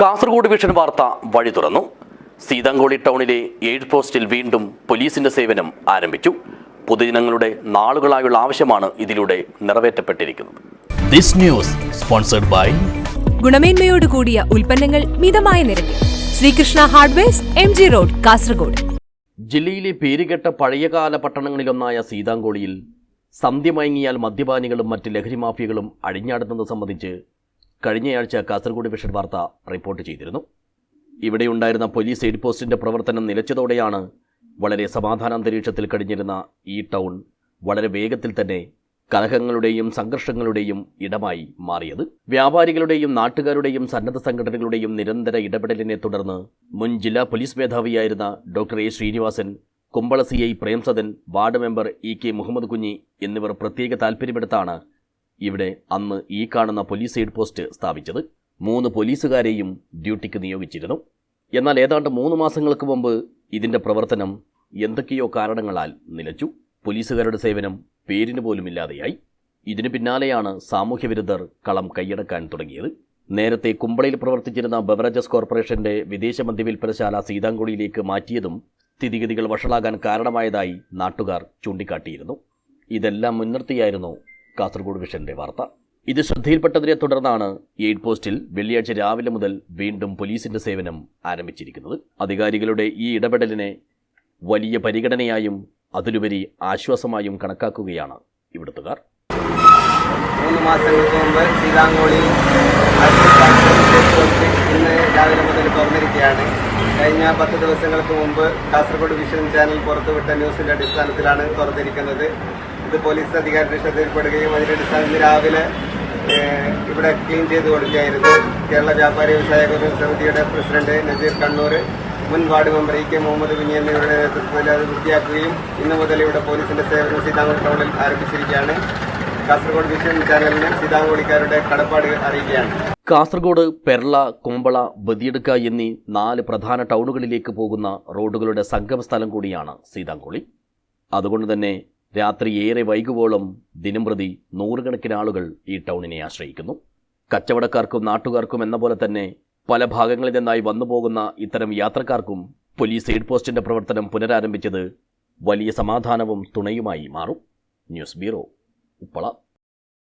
Kasaragod vision വാർത്ത വഴി തുറന്നു. സീതാങ്കോളി ടൗണിലെ എയ്ഡ് പോസ്റ്റിൽ വീണ്ടും പോലീസിന്റെ സേവനം ആരംഭിച്ചു. പൊതുജനങ്ങളുടെ നാളുകളായുള്ള ആവശ്യമാണ് ഇതിലൂടെ നിറവേറ്റപ്പെട്ടിരിക്കുന്നത്. This news sponsored by ഗുണമേന്മയോട് കൂടിയ ഉൽപ്പന്നങ്ങൾ മിതമായ നിരക്കിൽ. Srikrishna hardwares M G road Kasaragod. ജില്ലയിലെ പേരുകെട്ട പഴയകാല പട്ടണങ്ങളിലൊന്നായ സീതാങ്കോളിയിൽ സന്ധ്യ മയങ്ങിയാൽ മദ്യപാനികളും മറ്റ് ലഹരി മാഫിയകളും അഴിഞ്ഞാടുന്നത് സംബന്ധിച്ച് കഴിഞ്ഞയാഴ്ച കാസർഗോഡ് വിഷൻ വാർത്ത റിപ്പോർട്ട് ചെയ്തിരുന്നു. ഇവിടെയുണ്ടായിരുന്ന പോലീസ് എയ്ഡ് പോസ്റ്റിന്റെ പ്രവർത്തനം നിലച്ചതോടെയാണ് വളരെ സമാധാനാന്തരീക്ഷത്തിൽ കഴിഞ്ഞിരുന്ന ഈ ടൗൺ വളരെ വേഗത്തിൽ തന്നെ കലഹങ്ങളുടെയും സംഘർഷങ്ങളുടെയും ഇടമായി മാറിയത്. വ്യാപാരികളുടെയും നാട്ടുകാരുടെയും സന്നദ്ധ സംഘടനകളുടെയും നിരന്തര ഇടപെടലിനെ തുടർന്ന് മുൻ ജില്ലാ police മേധാവിയായിരുന്ന doctor A Srinivasan Kumbla C I Premsadan ward member E K Muhammad Kunhi എന്നിവർ പ്രത്യേക താൽപ്പര്യമെടുത്താണ് ഇവിടെ അന്ന് ഈ കാണുന്ന പോലീസ് എയ്ഡ് പോസ്റ്റ് സ്ഥാപിച്ചത് മൂന്ന് പോലീസുകാരെയും ഡ്യൂട്ടിക്ക് നിയോഗിച്ചിരുന്നു. എന്നാൽ ഏതാണ്ട് മൂന്ന് മാസങ്ങൾക്ക് മുമ്പ് ഇതിന്റെ പ്രവർത്തനം എന്തൊക്കെയോ കാരണങ്ങളാൽ നിലച്ചു. പോലീസുകാരുടെ സേവനം പേരിന് പോലും ഇല്ലാതെയായി. ഇതിനു പിന്നാലെയാണ് സാമൂഹ്യവിരുദ്ധർ കളം കൈയടക്കാൻ തുടങ്ങിയത്. നേരത്തെ കുമ്പളയിൽ പ്രവർത്തിച്ചിരുന്ന ബവറേജസ് കോർപ്പറേഷന്റെ വിദേശ മദ്യവിൽപ്പനശാല സീതാങ്കുളിയിലേക്ക് മാറ്റിയതും സ്ഥിതിഗതികൾ വഷളാകാൻ കാരണമായതായി നാട്ടുകാർ ചൂണ്ടിക്കാട്ടിയിരുന്നു. ഇതെല്ലാം മുൻനിർത്തിയായിരുന്നു കാസർഗോഡ് വിഷന്റെ വാർത്ത. ഇത് ശ്രദ്ധയിൽപ്പെട്ടതിനെ തുടർന്നാണ് എയ്ഡ് പോസ്റ്റിൽ വെള്ളിയാഴ്ച രാവിലെ മുതൽ വീണ്ടും പോലീസിന്റെ സേവനം ആരംഭിച്ചിരിക്കുന്നത്. അധികാരികളുടെ ഈ ഇടപെടലിനെ വലിയ പരിഗണനയായും അതിലുപരി ആശ്വാസമായും കണക്കാക്കുകയാണ് ഇവിടുത്തുകാർ. മൂന്ന് മാസങ്ങൾക്ക് മുമ്പ് സീതാങ്കോളി ഇന്ന് രാവിലെ മുതൽ തുറന്നിരിക്കുകയാണ്. കഴിഞ്ഞ പത്ത് ദിവസങ്ങൾക്ക് മുമ്പ് കാസർഗോഡ് വിഷൻ ചാനൽ പുറത്തുവിട്ട ന്യൂസിന്റെ അടിസ്ഥാനത്തിലാണ് തുറന്നിരിക്കുന്നത്. ഇത് പോലീസ് അധികാരിയുടെ ശ്രദ്ധയിൽപ്പെടുകയും അതിന്റെ അടിസ്ഥാനത്തിൽ രാവിലെ ഇവിടെ ക്ലീൻ ചെയ്ത് കൊടുക്കുകയായിരുന്നു. കേരള വ്യാപാരി വ്യവസായ സമിതിയുടെ പ്രസിഡന്റ് നസീർ കണ്ണൂർ മുൻ ward member E K Muhammad Kunhi എന്നിവരുടെ നേതൃത്വത്തിൽ അത് വൃത്തിയാക്കുകയും ഇന്ന് മുതൽ ഇവിടെ പോലീസിന്റെ സേവനം സീതാങ്കോൾ ടൗണിൽ ആരംഭിച്ചിരിക്കുകയാണ്. കാസർഗോഡ് വിഷൻ ചാനലിന് സീതാങ്കോളിക്കാരുടെ കടപ്പാട് അറിയിക്കുകയാണ്. കാസർഗോഡ് പെർള കുമ്പള ബദിയടുക്ക എന്നീ നാല് പ്രധാന ടൗണുകളിലേക്ക് പോകുന്ന റോഡുകളുടെ സംഗമസ്ഥലം കൂടിയാണ് സീതാങ്കോളി അതുകൊണ്ട് തന്നെ രാത്രി ഏറെ വൈകുവോളം ദിനംപ്രതി നൂറുകണക്കിന് ആളുകൾ ഈ ടൗണിനെ ആശ്രയിക്കുന്നു. കച്ചവടക്കാർക്കും നാട്ടുകാർക്കും എന്ന പോലെ തന്നെ പല ഭാഗങ്ങളിൽ നിന്നായി വന്നു പോകുന്ന ഇത്തരം യാത്രക്കാർക്കും പോലീസ് എയ്ഡ് പോസ്റ്റിന്റെ പ്രവർത്തനം പുനരാരംഭിച്ചത് വലിയ സമാധാനവും തുണയുമായി മാറും. News bureau Uppala.